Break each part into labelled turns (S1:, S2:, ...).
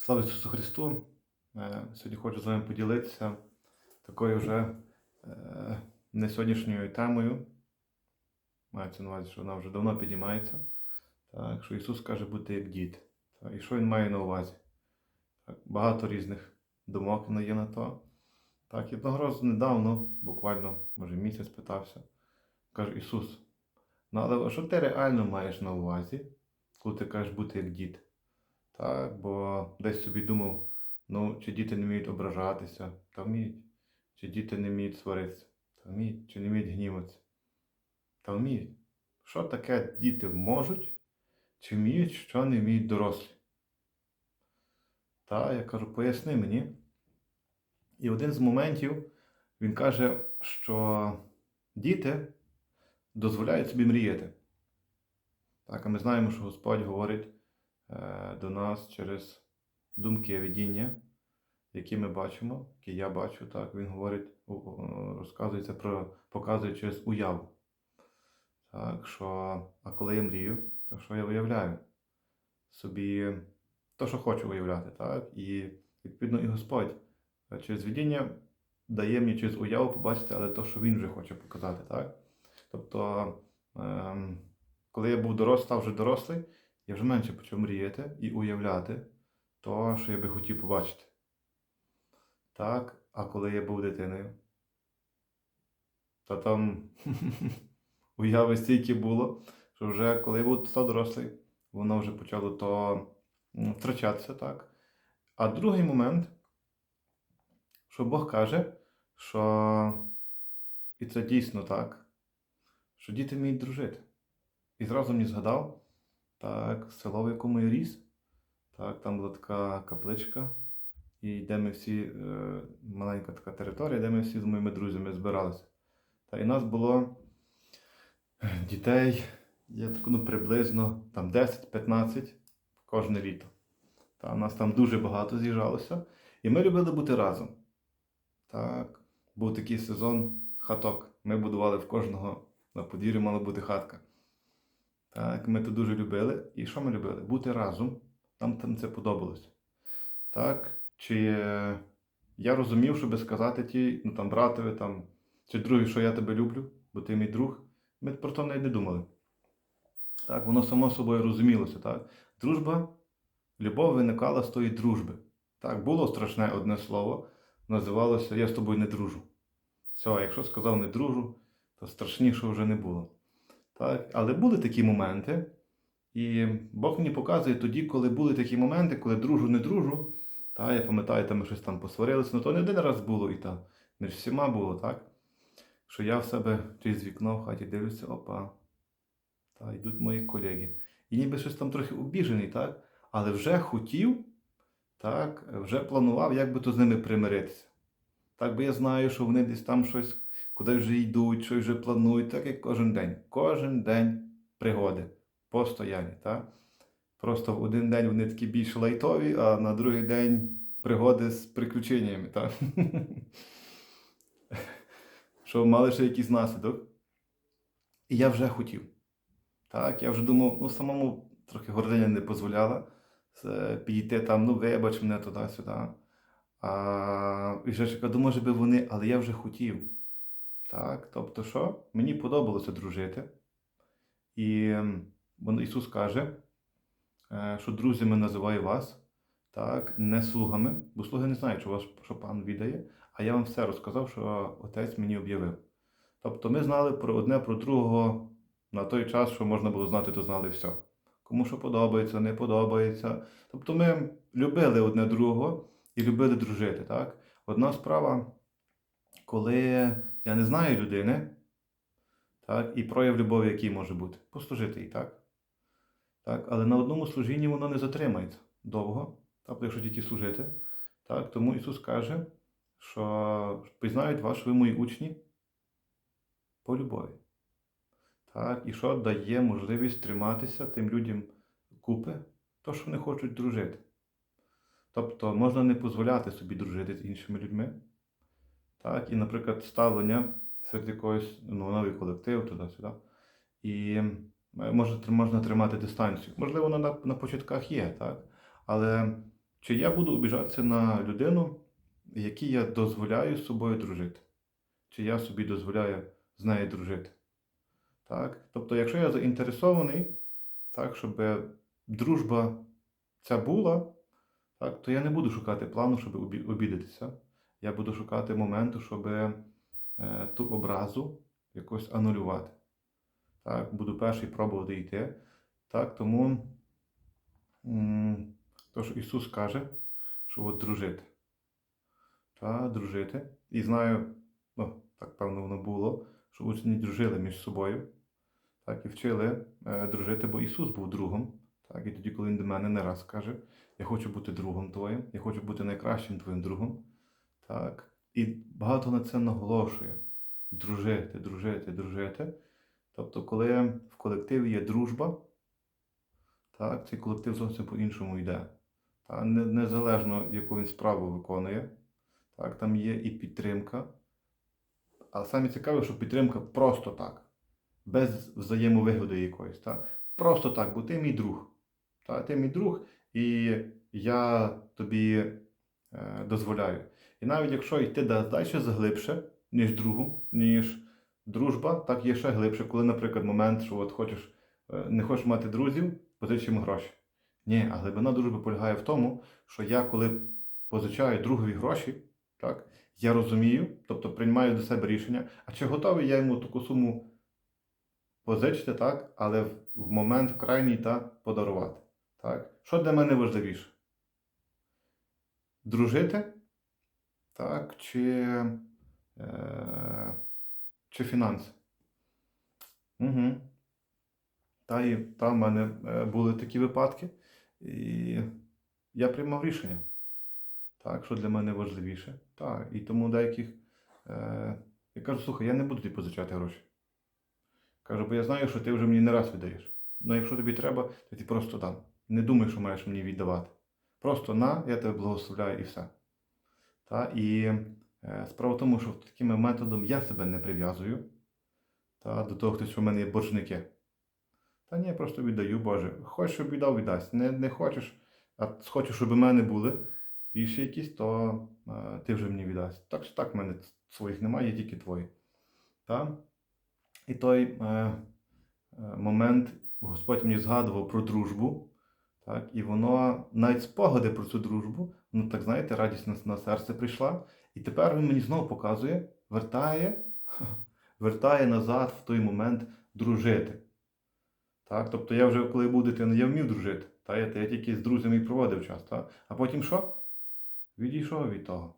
S1: Слава Ісусу Христу! Е, Сьогодні хочу з вами поділитися такою вже е, не сьогоднішньою темою. Мається на увазі, що вона вже давно підіймається. Так, що Ісус каже бути як дід. Так, і що Він має на увазі? Так, багато різних думок є на то. Так, і одного разу недавно, буквально, може, місяць питався, каже Ісус, ну але що ти реально маєш на увазі, коли ти кажеш бути як дід? Так, бо десь собі думав, ну, чи діти не вміють ображатися, та вміють. Чи діти не вміють сваритися, та вміють, чи не вміють гніватися, та вміють. Що таке діти можуть, чи вміють, що не вміють дорослі? Та, я кажу, поясни мені. І один з моментів він каже, що діти дозволяють собі мріяти. Так, а ми знаємо, що Господь говорить до нас через думки видіння, які ми бачимо, які я бачу, так, він говорить, розказується про, показує через уяву. Так, що, а коли я мрію, то що я уявляю собі то, що хочу уявляти, так? І відповідно і Господь е, через видіння дає мені через уяву побачити, але то, що він вже хоче показати, так? Тобто, ем, коли я був дорослий, став вже дорослий, я вже менше почав мріяти і уявляти то, що я би хотів побачити. Так, а коли я був дитиною, то там уяви стільки було, що вже коли я був став дорослий, воно вже почало то втрачатися, так. А другий момент, що Бог каже, що і це дійсно так, що діти вміють дружити. І зразу мені згадав, так, село, в якому я ріс, так, там була така капличка, і де ми всі, е, маленька така територія, де ми всі з моїми друзями збиралися. Та і нас було дітей, я так, ну, приблизно там 10-15 кожне літо. Та нас там дуже багато з'їжджалося. І ми любили бути разом. Так, був такий сезон хаток. Ми будували в кожного на подвір'ї мала бути хатка. Ми це дуже любили. І що ми любили? Бути разом. Нам там це подобалося. Так, чи е, я розумів, щоб сказати ті, ну там братові, там, чи другі, що я тебе люблю, бо ти мій друг. Ми про то навіть не думали. Так, воно само собою розумілося. Так? Дружба, любов виникала з тої дружби. Так, було страшне одне слово, називалося Я з тобою не дружу. Все, якщо сказав не дружу, то страшнішого вже не було. Так? Але були такі моменти, і Бог мені показує тоді, коли були такі моменти, коли дружу, не дружу. Та, я пам'ятаю, там ми щось там посварилися, ну то не один раз було і та між всіма було, так? Що я в себе через вікно в хаті дивлюся, опа. Та йдуть мої колеги. І ніби щось там трохи обіжений, так? Але вже хотів, так, вже планував, як би то з ними примиритися. Так, бо я знаю, що вони десь там щось, куди вже йдуть, щось вже планують, так як кожен день. Кожен день пригоди. Постоянні, так? Просто в один день вони такі більш лайтові, а на другий день пригоди з приключеннями, так? Що мали ще якийсь наслідок. І я вже хотів. Так, я вже думав, ну самому трохи гординя не дозволяла е, підійти там, ну вибач мене туди-сюди. А і вже чекав, думаю, може би вони, але я вже хотів. Так, тобто що? Мені подобалося дружити. І Ісус каже, е, що друзями називаю вас, так, не слугами, бо слуги не знають, що вас що пан віддає, а я вам все розказав, що отець мені об'явив. Тобто ми знали про одне про другого на той час, що можна було знати, то знали все. Кому що подобається, не подобається. Тобто ми любили одне другого і любили дружити. Так? Одна справа, коли я не знаю людини, так, і прояв любові, який може бути, послужити їй, так? Так, але на одному служінні воно не затримається довго, тобто, якщо тільки служити. Так, тому Ісус каже, що пізнають вас, ви мої учні по любові. Так, і що дає можливість триматися тим людям купи, то, що вони хочуть дружити. Тобто можна не дозволяти собі дружити з іншими людьми. Так, і, наприклад, ставлення серед якогось ну, новий колектив туди-сюди. І е, може, можна тримати дистанцію. Можливо, воно на, на початках є, так? але Чи я буду обіжатися на людину, якій я дозволяю з собою дружити? Чи я собі дозволяю з нею дружити? Так? Тобто, якщо я заінтересований, так, щоб дружба ця була, так, то я не буду шукати плану, щоб обідатися. Я буду шукати моменту, щоб е, ту образу якось анулювати. Так, буду перший пробувати йти. Так, тому то, що Ісус каже, що от дружити. Та, дружити. І знаю, ну, так певно воно було, що учні дружили між собою. Так, і вчили е, дружити, бо Ісус був другом. Так, і тоді, коли Він до мене не раз каже, я хочу бути другом твоїм, я хочу бути найкращим твоїм другом. Так. І багато на це наголошує. Дружити, дружити, дружити. Тобто, коли в колективі є дружба, так, цей колектив зовсім по-іншому йде. Та, не- незалежно, яку він справу виконує. Так, там є і підтримка. Але саме цікаве, що підтримка просто так, без взаємовигоди якоїсь. Та? Просто так, бо ти мій друг. Та? Ти мій друг, і я тобі е, дозволяю. І навіть якщо йти да- далі заглибше, ніж другу, ніж дружба, так є ще глибше, коли, наприклад, момент, що от хочеш, е, не хочеш мати друзів, позич йому гроші. Ні, а глибина дружби полягає в тому, що я, коли позичаю другові гроші, так, я розумію, тобто приймаю до себе рішення, а чи готовий я йому таку суму позичити, так, але в, в момент крайній та подарувати. Так? Що для мене важливіше? Дружити? Так, чи, е, чи фінанси? Угу. Та, і, та в мене е, були такі випадки, і я приймав рішення. Так, що для мене важливіше. Так, і тому деяких. Е, я кажу, слухай, я не буду тобі позичати гроші. Кажу, бо я знаю, що ти вже мені не раз віддаєш. Ну якщо тобі треба, то тобі просто дам. Не думай, що маєш мені віддавати. Просто на, я тебе благословляю і все. Та, і е, справа в тому, що таким методом я себе не прив'язую та, до того, хтось, в мене є боржники. Та ні, я просто віддаю, Боже. Хочеш, щоб віддав, віддасть. Не, не хочеш, а хочеш, щоб у мене були більше якісь, то е, ти вже мені віддасть. Так що так, в мене своїх немає, є тільки твої. Та? І той е, е, момент Господь мені згадував про дружбу. Так, і воно навіть спогади про цю дружбу, ну так знаєте, радість на, на серце прийшла. І тепер він мені знову показує, вертає, вертає назад в той момент дружити. Так, тобто я вже, коли був дитиною, я вмів дружити. Та, я, я тільки з друзями проводив час. Та? А потім що? Відійшов від того.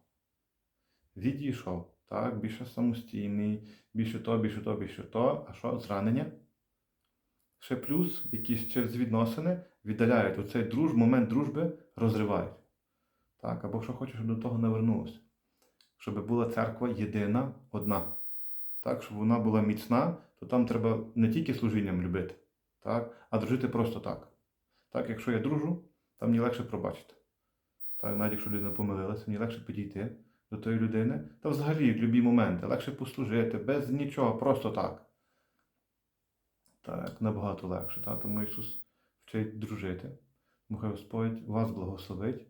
S1: Відійшов. Так, більше самостійний, більше то, більше то, більше то. А що? Зранення? Ще плюс, якісь через відносини віддаляють оцей друж, момент дружби розривають. Так, або що хочеш, щоб до того не вернулося. Щоб була церква єдина, одна. Так, щоб вона була міцна, то там треба не тільки служінням любити, так, а дружити просто так. Так, якщо я дружу, там мені легше пробачити. Так, навіть якщо людина помилилася, мені легше підійти до тої людини. Та взагалі в будь-які моменти легше послужити, без нічого, просто так. Так, набагато легше. Так? Тому Ісус вчить дружити. Нехай Господь вас благословить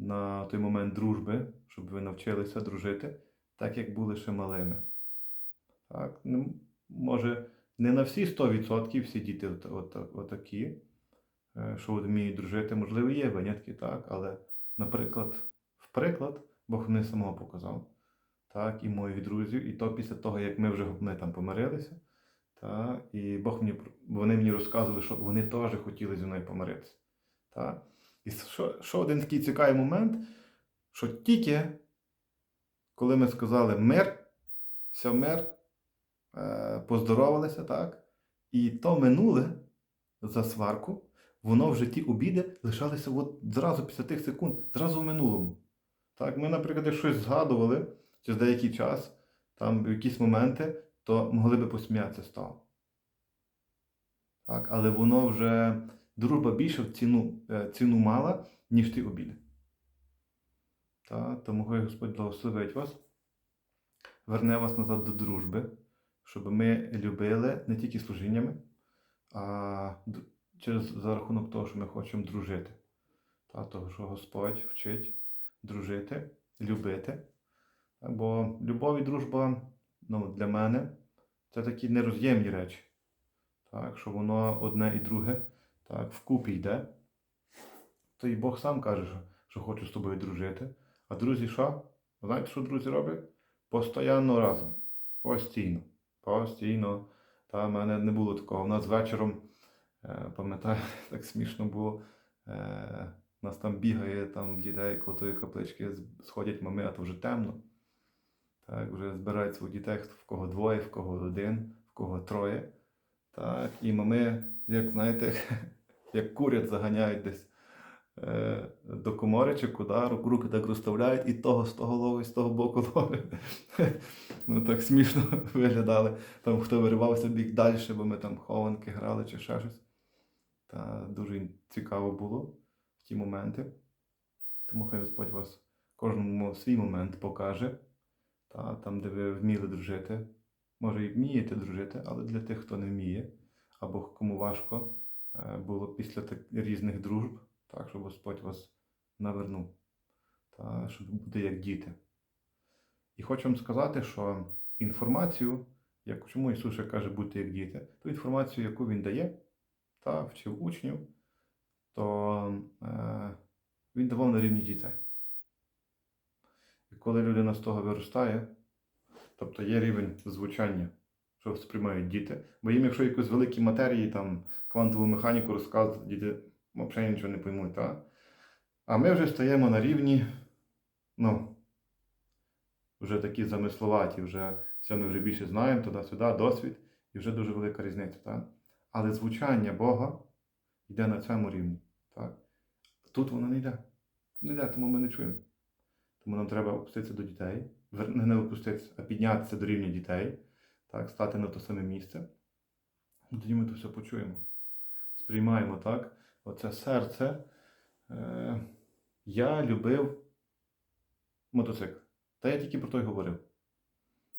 S1: на той момент дружби, щоб ви навчилися дружити, так як були ще малими. Так? Ну, може, не на всі 100% всі діти от, от, отакі, е, що вміють дружити, можливо, є винятки, так, але, наприклад, в приклад Бог мені самого показав. Так, і моїх друзів, і то після того, як ми вже ми там помирилися. Та, і Бог мені, вони мені розказували, що вони теж хотіли зі мною помиритися. Та. І що, що один такий цікавий момент, що тільки коли ми сказали мир, все мир, е, поздоровалися, так, і то минуле за сварку, воно в житті обіди лишалося от зразу після тих секунд, зразу в минулому. Так, ми, наприклад, щось згадували через деякий час, там в якісь моменти, то могли би посміятися з того. Так, але воно вже дружба більше ціну, е, ціну мала, ніж ті обіди. Так, тому хай Господь благословить вас, верне вас назад до дружби, щоб ми любили не тільки служіннями, а через за рахунок того, що ми хочемо дружити. та, того, що Господь вчить дружити, любити. Бо любов і дружба ну, для мене це такі нероз'ємні речі. Так, що воно одне і друге так, вкупі йде. То і Бог сам каже, що, що хочу з тобою дружити. А друзі що? Знаєте, що друзі роблять? Постоянно разом. Постійно. Постійно. Та в мене не було такого. У нас вечором, е, пам'ятаю, так смішно було. Е, нас там бігає, там дітей коло тої каплички сходять мами, а то вже темно. Так, вже збирають своїх дітей, в кого двоє, в кого один, в кого троє. Так, і мами, як знаєте, як курять, заганяють десь е, до чи куди, руки так розставляють, і того з того ловить, з того боку ловить. ну так смішно виглядали. Там хто виривався біг далі, бо ми там хованки грали чи ще щось. Та дуже цікаво було в ті моменти. Тому хай Господь вас кожному свій момент покаже. Та, там, де ви вміли дружити. Може і вмієте дружити, але для тих, хто не вміє, або кому важко було після різних дружб, так, щоб Господь вас навернув, та, щоб бути як діти. І хочу вам сказати, що інформацію, як, чому Ісус каже бути як діти, ту інформацію, яку Він дає, та вчив учнів, то е, Він давав на рівні дітей. І коли людина з того виростає, тобто є рівень звучання, що сприймають діти. Бо їм, якщо якось великі матерії, там квантову механіку розказувати, діти взагалі нічого не поймуть. Та? А ми вже стаємо на рівні, ну, вже такі замисловаті, вже все ми вже більше знаємо, туди-сюди, досвід, і вже дуже велика різниця. Так? Але звучання Бога йде на цьому рівні. Так? Тут воно не йде. Не йде, тому ми не чуємо. Тому нам треба опуститися до дітей, не опуститися, а піднятися до рівня дітей, так, стати на те саме місце. І тоді ми то все почуємо. Сприймаємо так. Оце серце. Е, я любив мотоцикл. Та я тільки про то й говорив.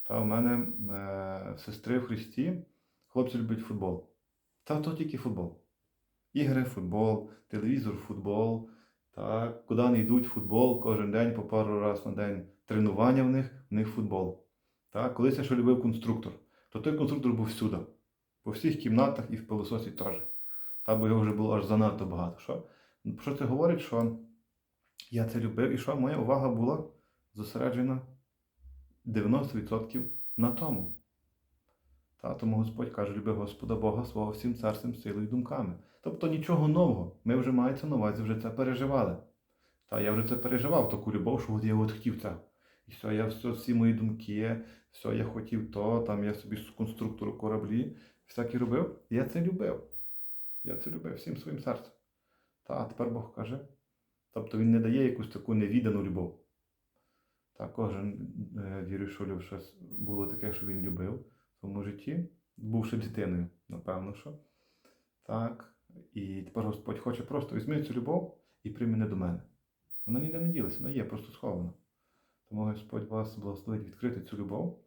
S1: Та в мене е, сестри в Христі, хлопці люблять футбол. Та то тільки футбол. Ігри, футбол, телевізор, футбол. Так, куди не йдуть футбол, кожен день по пару разів на день тренування в них, в них футбол. Так, колись я ще любив конструктор, то той конструктор був всюди. По всіх кімнатах і в пилососі теж. Та, бо його вже було аж занадто багато. Що? Що це говорить, що я це любив і що моя увага була зосереджена 90% на тому. Та, тому Господь каже, люби Господа Бога свого всім серцем, силою і думками. Тобто нічого нового. Ми вже мається на увазі, вже це переживали. Та я вже це переживав, таку любов, що от я от хотів це. Все, я все, всі мої думки, все, я хотів то, там я собі з конструктору кораблі, всякі робив. Я це любив. Я це любив всім своїм серцем. Та, а тепер Бог каже. Тобто він не дає якусь таку невідану любов. Та кожен е, вірю, що щось було таке, що він любив в своєму житті, бувши дитиною, напевно, що. Так. І тепер Господь хоче просто візьми цю любов і прийми мене до мене. Вона ніде не ділиться, вона є, просто схована. Тому Господь вас благословить відкрити цю любов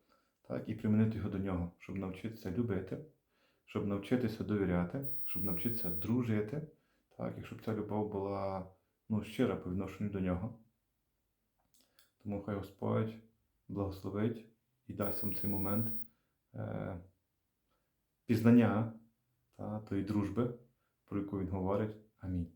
S1: так, і примінити його до нього, щоб навчитися любити, щоб навчитися довіряти, щоб навчитися дружити, так, і щоб ця любов була ну, щира по відношенню до нього. Тому хай Господь благословить і дасть вам цей момент е, пізнання та, тої дружби, про яку він говорить. Амінь.